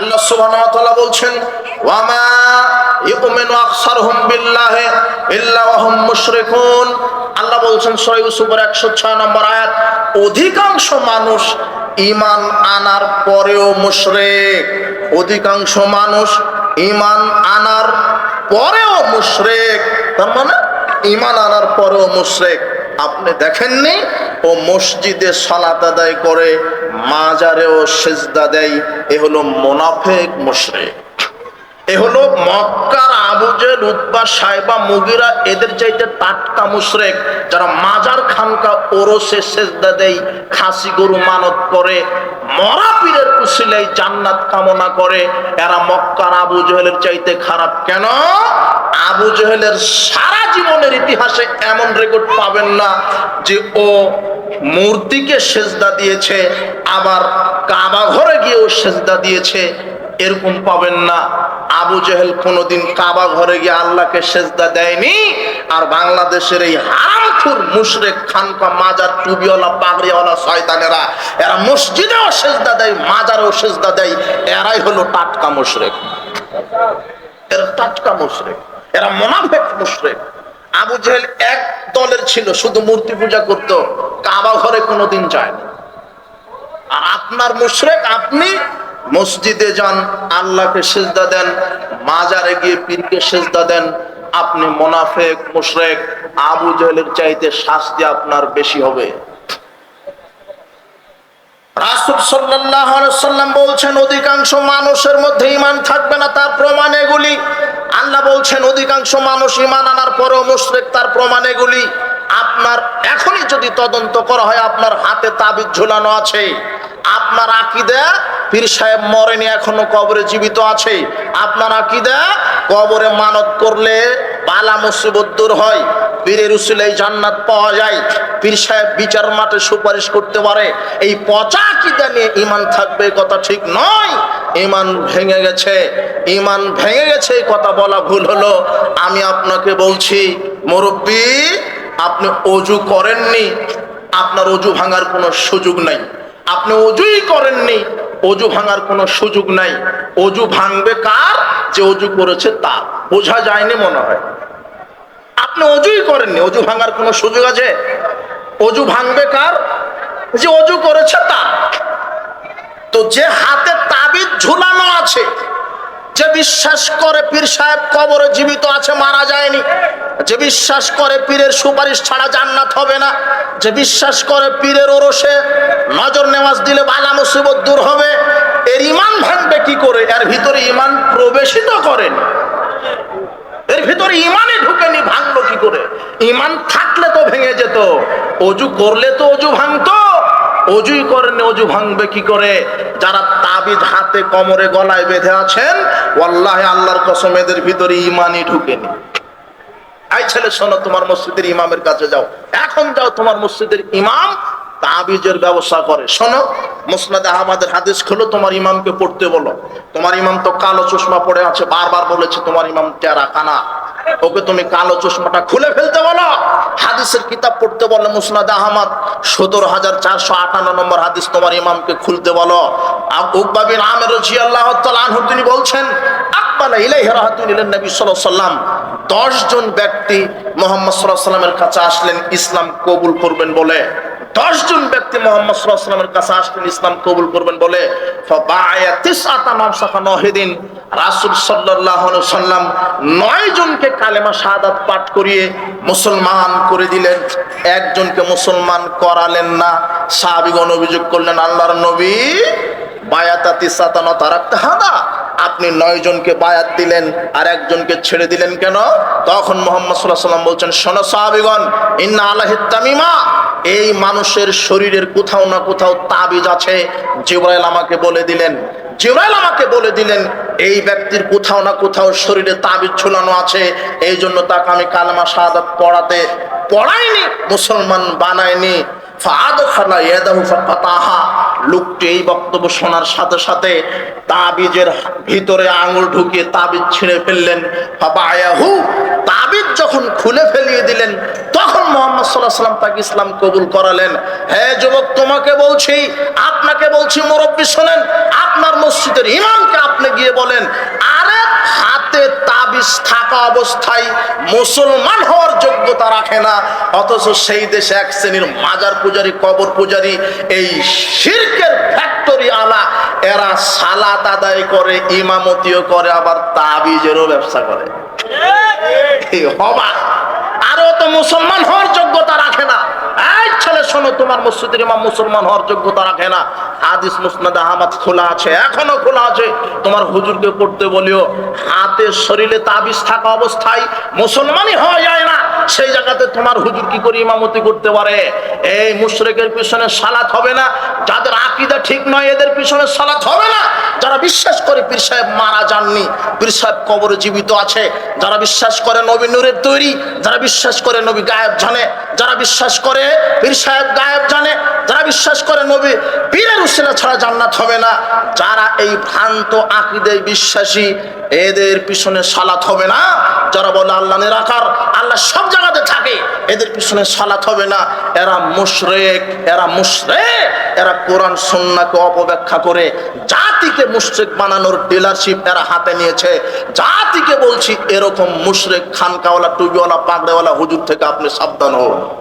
আল্লাহ সুবহানাহু ওয়া তাআলা বলছেন, ওয়ামা ইউমিনু আকসারহুম বিল্লাহি ইল্লা ওয়া মুশরিকুন। আল্লাহ বলছেন, সূরা ইউসুফের 106 নম্বর আয়াত, অধিকাংশ মানুষ ঈমান আনার পরেও মুশরিক। অধিকাংশ মানুষ ঈমান আনার পরেও মুশরিক। তার মানে ঈমান আনার পরেও মুশরিক। আপনি দেখেননি ও মসজিদে সালাত আদায় করে মাজারেও সেজদা দেয় এ হলো মোনাফেক মুশরিক। এ হলো মক্কার আবুজেল উদ্বা সাহেবা মুগিরা, এদের চাইতে টাটকা মুশরেক, যারা মাজার খানকা ওরসে সেজদা দেয়, খাসি গরু মানত করে, মরা পীরের উসিলাই জান্নাত কামনা করে। এরা মক্কার আবু জহেলের চাইতে খারাপ কেন? আবু জহেলের সারা জীবনের ইতিহাসে এমন রেকর্ড পাবেন না যে ও মূর্তিকে সেজদা দিয়েছে, আবার কাবা ঘরে গিয়েও সেজদা দিয়েছে। এরকম পাবেন না। আবু জেহেল কোনোদিন কাবা ঘরে গিয়ে আল্লাহকে সেজদা দেয়নি। আর বাংলাদেশের এই হারামখুর মুশরেক খানকা মাজার টুবিওয়ালা পাগড়িওয়ালা শয়তানেরা, এরা মসজিদেও সেজদা দেয়, মাজারেও সেজদা দেয়। এরাই হলো টাটকা মুশরেক। এরা টাটকা মুশরেক। এরা মোনাফেক মুশরেক। আবু জেহেল এক দলের ছিল, শুধু মূর্তি পূজা করতো। কাবা ঘরে কোনোদিন যায়নি। আর আপনার মুশরেক, আপনি মসজিদে যান, আল্লাহকে সেজদা দেন, মাজারে গিয়ে পীরকে সেজদা দেন। আপনি মোনাফেক, মুশরেক, আবু জেহেলের চাইতে শাস্তি আপনার বেশি হবে। বলছেন, অধিকাংশ মানুষের মধ্যে থাকবে না, তার আল্লাহ বলছেন, অধিকাংশ মানুষ ঈমান আনার পরেও তার আপনার এখনই যদি তদন্ত করা হয়, আপনার হাতে তাবিজ ঝুলানো আছে। আপনার আকিদা পীর সাহেব মরেনি, এখনও কবরে জীবিত আছে। আপনার আকিদা কবরে মানত করলে পালা মুসিবত দূর হয়। পীরের উসিলাই জান্নাত পাওয়া যায়। পীর সাহেব বিচার মাঠে সুপারিশ করতে পারে। এই পচা আকিদা নিয়ে ইমান থাকবে কথা ঠিক নয়। ইমান ভেঙে গেছে। ইমান ভেঙে গেছে, এই কথা বলা ভুল হলো। আমি আপনাকে বলছি, মুরব্বী, আপনি অজু করেননি। আপনার অজু ভাঙার কোনো সুযোগ নাই। আপনি অজুই করেননি। অজু ভাঙার কোনো সুযোগ নাই। অজু ভাঙবে কার? যে অজু করেছে তা বোঝা যায়নি মনে হয়। আপনি অজুই করেননি। অজু ভাঙার কোনো সুযোগ আছে? অজু ভাঙবে কার? যে অজু করেছে তা তো যে হাতে তাবিজ ঝুলানো আছে যে বিশ্বাস করে পীর সাহেব কবরে জীবিত আছে, মারা যায়নি। যে বিশ্বাস করে পীরের সুপারিশ ছাড়া জান্নাত হবে না। যে বিশ্বাস করে পীরের ওরসে নজর নেওয়াজ দিলে বালা মুসিবত দূর হবে। এর ইমান ভাঙবে কি করে? এর ভিতরে ইমান প্রবেশিত করেন। এর ভিতরে ইমানে ঢুকেনি, ভাঙলো কি করে? ইমান থাকলে তো ভেঙে যেত, অজু করলে তো অজু ভাঙতো অজুই করেন, অজু ভাঙবে কি করে? যারা তাবিজ হাতে কোমরে গলায় বেঁধে আছেন, ওয়াল্লাহে আল্লাহর কসম, এদের ভিতরে ইমানই ঢুকেনি। এই ছেলে, শোনো, তোমার মসজিদের ইমামের কাছে যাও। এখন যাও, তোমার মসজিদের ইমাম তাবিজের ব্যবস্থা করে। শোনো, মুসনাদ আহমদের হাদিস খোলো, তোমার ইমামকে পড়তে বলো। তোমার ইমাম তো কালো চশমা পড়ে আছে, বারবার বলেছে তোমার ইমাম টেরা কানা। ওকে তুমি কালো চশমাটা খুলে ফেলতে বলো। হাদিসের কিতাব পড়তে বলো, মুসনাদ আহমদ। সতেরো হাজার চারশো আটান্ন নম্বর হাদিস তোমার ইমামকে খুলতে বলো। উকবাবিন আমের আনহু তিনি বলছেন ব্যক্তি মোহাম্মদ সাল্লামের কাছে আসলেন, ইসলাম কবুল করবেন বলে। ব্যক্তি মোহাম্মদ ইসলাম কবুল করবেন বলে। রাসূল আলাইহি সাল্লাম নয় জনকে কালেমা শাহাদাত পাঠ করিয়ে মুসলমান করে দিলেন। একজনকে মুসলমান করালেন না। সাহাবীগণ অভিযোগ করলেন, আল্লাহর নবী বায়াতা তিসাতানা তারাকতা হাদা। আপনি নয় জনকে বায়াত দিলেন আর একজনকে ছেড়ে দিলেন কেন? তখন মোহাম্মদ সাল্লাহ বলছেন, শোনো সাহাবিগণ, ইন্না আল্লাহ তামিমা। এই মানুষের শরীরের কোথাও না কোথাও তাবিজ আছে। জিব্রাইল আমাকে বলে দিলেন জিব্রাইল আমাকে বলে দিলেন, এই ব্যক্তির কোথাও না কোথাও শরীরে তাবিজ ঝুলানো আছে, এই জন্য তাকে আমি কালেমা শাহাদাত পড়াতে পড়াইনি, মুসলমান ফাতাহা লোকটি এই বক্তব্য শোনার সাথে সাথে তাবিজের ভিতরে আঙুল ঢুকিয়ে তাবিজ ছিঁড়ে ফেললেন। তাবিজ যখন খুলে ফেলিয়ে দিলেন, তখন মোহাম্মদ সাল্লাহ সাল্লাম তাকে ইসলাম কবুল করালেন। হ্যাঁ যুবক, তোমাকে বলছি, আপনাকে বলছি, মুরব্বী শোনেন, আপনার মসজিদের ইমামকে আপনি গিয়ে বলেন, আরে হাতে তাবিজ থাকা অবস্থায় মুসলমান হওয়ার যোগ্যতা রাখে না, অথচ সেই দেশে এক শ্রেণির মাজার পূজারী, কবর পূজারী, এই শিরকের ফ্যাক্টরি আলা, এরা সালাত আদায় করে, ইমামতিও করে, আবার তাবিজেরও ব্যবসা করে। আরও তো মুসলমান হওয়ার যোগ্যতা রাখে না। ছেলে, শোনো, তোমার মুসলমান হওয়ার যোগ্যতা রাখে না। মুসনাদ খোলা আছে খোলা আছে। তোমার হুজুরকে বলিও শরীরে তাবিজ থাকা অবস্থায় মুসলমানই হওয়া যায় না। সেই জায়গাতে তোমার হুজুর কি করে ইমামতি করতে পারে? এই মুশরেকের পিছনে সালাত হবে না। যাদের আকিদা ঠিক নয়, এদের পিছনে সালাত হবে না। যারা বিশ্বাস করে পীর সাহেব মারা যাননি, পীর সাহেব কবরে জীবিত আছে, যারা বিশ্বাস করে নবী নূরের তৈরি, যারা বিশ্বাস করে নবী গায়েব জানে যারা বিশ্বাস করে পীর সাহেব গায়েব জানে যারা বিশ্বাস করে নবী পীরের উসিলা ছাড়া জান্নাত হবে না, যারা এই ভ্রান্ত আকিদে বিশ্বাসী, এদের পিছনে সালাত হবে না। যারা বলে আল্লাহ নিরাকার, আল্লাহ সব জায়গাতে থাকে, এদের পিছনে সালাত হবে না। এরা মুশরেক এরা মুশরেক, এরা কোরআন, সন্নাকে অপব্যাখ্যা করে জাতিকে মুশরেক বানানোর ডিলারশিপ এরা হাতে নিয়েছে। জাতিকে বলছি, এরকম মুশ্রেক, খানকাওয়ালা টুবিওয়ালা পাগড়েওয়ালা হুজুর থেকে আপনি সাবধান হন।